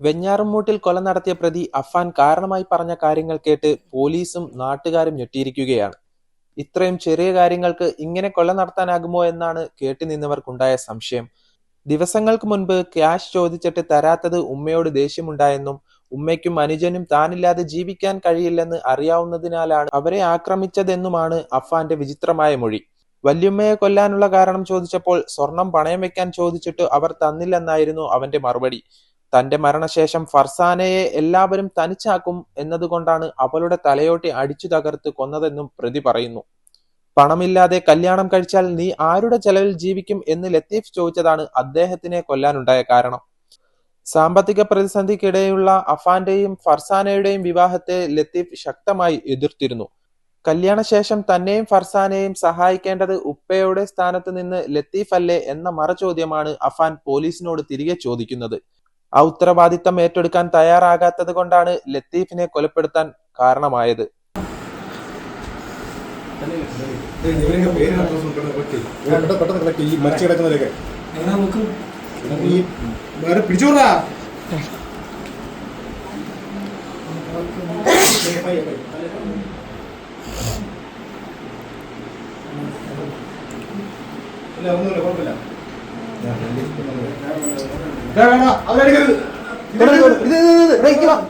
വെഞ്ഞാറമ്മൂട്ടിൽ കൊല നടത്തിയ പ്രതി അഫാൻ കാരണമായി പറഞ്ഞ കാര്യങ്ങൾ കേട്ട് പോലീസും നാട്ടുകാരും ഞെട്ടിയിരിക്കുകയാണ്. ഇത്രയും ചെറിയ കാര്യങ്ങൾക്ക് ഇങ്ങനെ കൊല നടത്താനാകുമോ എന്നാണ് കേട്ടുനിന്നവർക്കുണ്ടായ സംശയം. ദിവസങ്ങൾക്ക് മുൻപ് ക്യാഷ് ചോദിച്ചിട്ട് തരാത്തത് ഉമ്മയോട് ദേഷ്യമുണ്ടായെന്നും ഉമ്മയ്ക്കും അനുജനും താനില്ലാതെ ജീവിക്കാൻ കഴിയില്ലെന്ന് അറിയാവുന്നതിനാലാണ് അവരെ ആക്രമിച്ചതെന്നുമാണ് അഫാന്റെ വിചിത്രമായ മൊഴി. വല്യമ്മയെ കൊല്ലാനുള്ള കാരണം ചോദിച്ചപ്പോൾ സ്വർണം പണയം വെക്കാൻ ചോദിച്ചിട്ട് അവർ തന്നില്ലെന്നായിരുന്നു അവന്റെ മറുപടി. തന്റെ മരണശേഷം ഫർസാനയെ എല്ലാവരും തനിച്ചാക്കും എന്നതുകൊണ്ടാണ് അവളുടെ തലയോട്ടി അടിച്ചു തകർത്ത് കൊന്നതെന്നും പ്രതി പറയുന്നു. പണമില്ലാതെ കല്യാണം കഴിച്ചാൽ നീ ആരുടെ ചെലവിൽ ജീവിക്കും എന്ന് ലത്തീഫ് ചോദിച്ചതാണ് അദ്ദേഹത്തിനെ കൊല്ലാനുണ്ടായ കാരണം. സാമ്പത്തിക പ്രതിസന്ധിക്കിടെയുള്ള അഫാന്റെയും ഫർസാനയുടെയും വിവാഹത്തെ ലത്തീഫ് ശക്തമായി എതിർത്തിരുന്നു. കല്യാണശേഷം തന്നെയും ഫർസാനെയും സഹായിക്കേണ്ടത് ഉപ്പയുടെ സ്ഥാനത്ത് നിന്ന് ലത്തീഫ് അല്ലേ എന്ന മറചോദ്യമാണ് അഫാൻ പോലീസിനോട് തിരികെ ചോദിക്കുന്നത്. ആ ഉത്തരവാദിത്തം ഏറ്റെടുക്കാൻ തയ്യാറാകാത്തത് കൊണ്ടാണ് ലത്തീഫിനെ കൊലപ്പെടുത്താൻ കാരണമായത്. ഇല്ല ഒന്നുമില്ല കുഴപ്പമില്ല. ഇത് ഇത് ഇത് ഇത്.